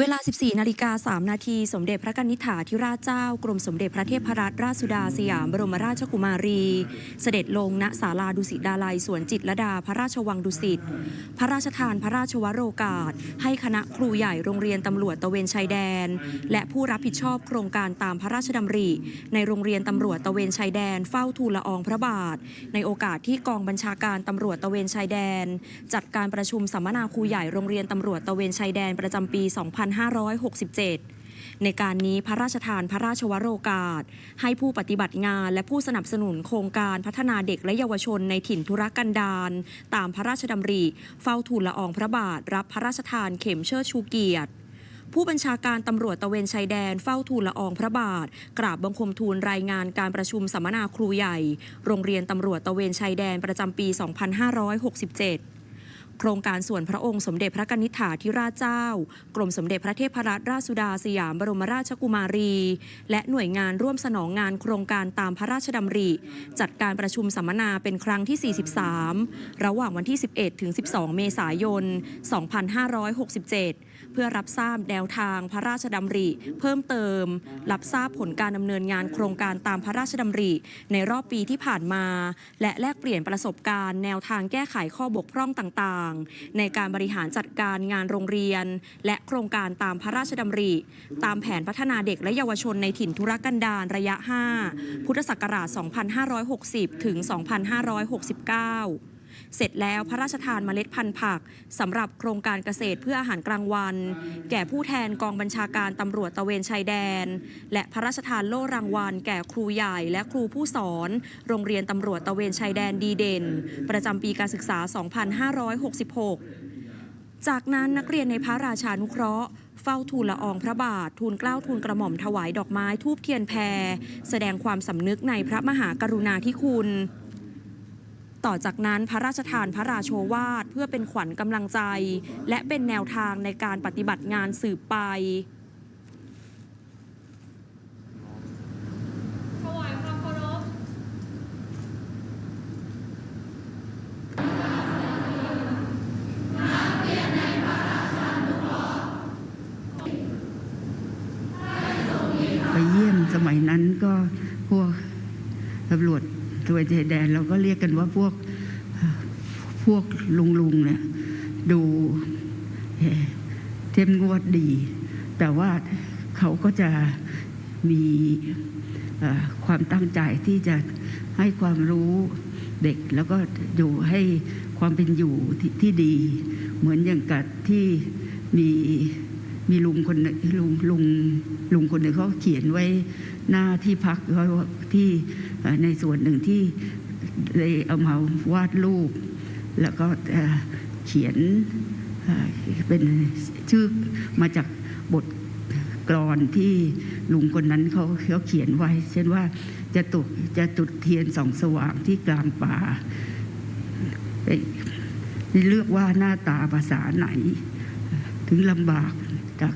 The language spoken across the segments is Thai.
เวลา 14 นาฬิกา 3 นาที สมเด็จพระกนิษฐาธิราชเจ้า กรมสมเด็จพระเทพรัตนราชสุดาสยามบรมราชกุมารี เสด็จลงณศาลาดุสิตดาลัยสวนจิตรดาพระราชวังดุสิต พระราชทานพระราชวโรกาส ให้คณะครูใหญ่โรงเรียนตำรวจตะเวนชายแดน และผู้รับผิดชอบโครงการตามพระราชดำริ ในโรงเรียนตำรวจตะเวนชายแดน เฝ้าทูลละอองพระบาท ในโอกาสที่กองบัญชาการตำรวจตะเวนชายแดน จัดการประชุมสัมมนาครูใหญ่โรงเรียนตำรวจตะเวนชายแดนประจำปี2567 ในการนี้พระราชทานพระราชวโรกาส ให้ผู้ปฏิบัติงานและผู้สนับสนุนโครงการพัฒนาเด็กและเยาวชนในถิ่นธุรกันดารตามพระราชดำริ เฝ้าทูลละอองพระบาท รับพระราชทานเข็มเชิดชูเกียรติผู้บัญชาการตำรวจตะเวนชายแดนเฝ้าทูลละอองพระบาท กราบบังคมทูลรายงานการประชุมสัมมนาครูใหญ่ โรงเรียนตำรวจตะเวนชายแดนประจำปี 2567 โครงการส่วนพระองค์สมเด็จพระกนิษฐาธิราชเจ้า กรมสมเด็จพระเทพรัตนราชสุดาสยามบรมราชกุมารี และหน่วยงานร่วมสนองงานโครงการตามพระราชดำริ จัดการประชุมสัมมนาเป็นครั้งที่ 43 ระหว่างวันที่ 11 ถึง 12 เมษายน 2567 เพื่อรับทราบแนวทางพระราชดำริ เพิ่มเติม รับทราบผลการดำเนินงานโครงการตามพระราชดำริ ในรอบปีที่ผ่านมา และแลกเปลี่ยนประสบการณ์ แนวทางแก้ไขข้อบกพร่องต่างๆ ในการบริหารจัดการงานโรงเรียน และโครงการตามพระราชดำริ ตามแผนพัฒนาเด็กและเยาวชนในถิ่นธุรกันดารระยะ 5 พุทธศักราช 2560 ถึง 2569 เสร็จแล้วพระราชทานเมล็ดพันธุ์ผักสำหรับโครงการเกษตรเพื่ออาหารกลางวัน แก่ผู้แทนกองบัญชาการตำรวจตะเวนชายแดน และพระราชทานโล่รางวัล แก่ครูใหญ่และครูผู้สอน โรงเรียนตำรวจตะเวนชายแดนดีเด่น ประจำปีการศึกษา 2566 จากนั้นนักเรียนในพระราชานุเคราะห์เฝ้าทูลละอองพระบาท ทูลเกล้าทูลกระหม่อมถวายดอกไม้ทูบเทียนแพร แสดงความสำนึกในพระมหากรุณาธิคุณ ต่อจากนั้นพระราชทานพระราโชวาทเพื่อเป็นขวัญกำลังใจ และเป็นแนวทางในการปฏิบัติงานสืบไปไปเยี่ยมสมัยนั้นก็พวกตำรวจ ตระเวนชายแดน เราก็เรียกกันว่าพวกพวกลุงลุงๆเนี่ยดูเอ่อเข้มงวดดี แต่ว่าเขาก็จะมีความตั้งใจที่จะให้ความรู้เด็กแล้วก็อยู่ให้ความเป็นอยู่ที่ที่ดี เหมือนอย่างกับที่มีมีลุงคนหนึ่งลุงลุงลุงคนหนึ่งเขาเขียนไว้หน้าที่พักเขาที่ ในส่วนหนึ่งที่เลยเอามาวาดรูป แล้วก็เขียนเป็นชื่อมาจากบทกลอนที่ลุงคนนั้นเขาเขาเขียนไว้ เช่นว่าจะตุกจะจุดเทียนสองสว่างที่กลางป่าเลือกว่าหน้าตาภาษาไหน ถึงลำบากจาก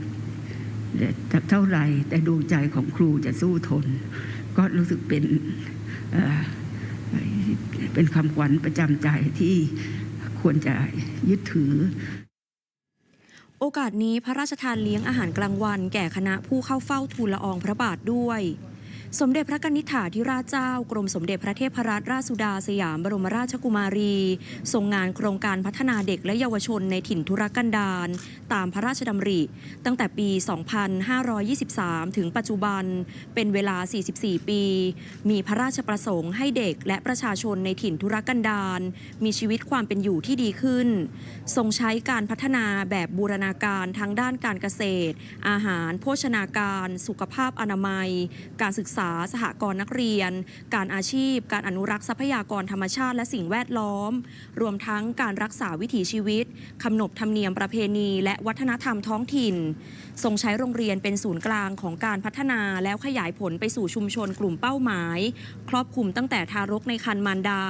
จากเท่าไหร่ แต่ดวงใจของครูจะสู้ทน ก็รู้สึกเป็น เป็นคำขวัญประจำใจที่ควรจะยึดถือ โอกาสนี้พระราชทานเลี้ยงอาหารกลางวัน แก่คณะผู้เข้าเฝ้าทูลละอองพระบาทด้วย สมเด็จพระกนิษฐาธิราชเจ้า กรมสมเด็จพระเทพรัตนราชสุดาสยามบรมราชกุมารี ทรงงานโครงการพัฒนาเด็กและเยาวชนในถิ่นธุรกันดารตามพระราชดำริ ตั้งแต่ปี 2523 ถึงปัจจุบัน เป็นเวลา 44 ปี มีพระราชประสงค์ให้เด็กและประชาชนในถิ่นธุรกันดารมีชีวิตความเป็นอยู่ที่ดีขึ้น ทรงใช้การพัฒนาแบบบูรณาการทั้งด้านการเกษตร อาหาร โภชนาการ สุขภาพอนามัย การศึกษาสหกรณ์นักเรียน การอาชีพ การอนุรักษ์ทรัพยากรธรรมชาติและสิ่งแวดล้อม รวมทั้งการรักษาวิถีชีวิตคำนบธรรมเนียมประเพณี และวัฒนธรรมท้องถิ่น ทรงใช้โรงเรียนเป็นศูนย์กลางของการพัฒนาแล้วขยายผลไปสู่ชุมชนกลุ่มเป้าหมาย ครอบคลุมตั้งแต่ทารกในครรภ์มารดา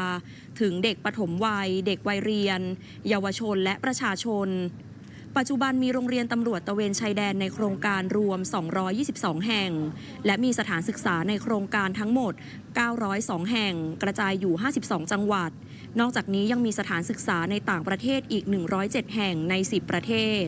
ถึงเด็กปฐมวัย เด็กวัยเรียน เยาวชนและประชาชน ปัจจุบันมีโรงเรียนตำรวจตะเวนชายแดนในโครงการรวม 222 แห่ง และมีสถานศึกษาในโครงการทั้งหมด 902 แห่ง กระจายอยู่ 52 จังหวัด นอกจากนี้ยังมีสถานศึกษาในต่างประเทศอีก 107 แห่งใน 10 ประเทศ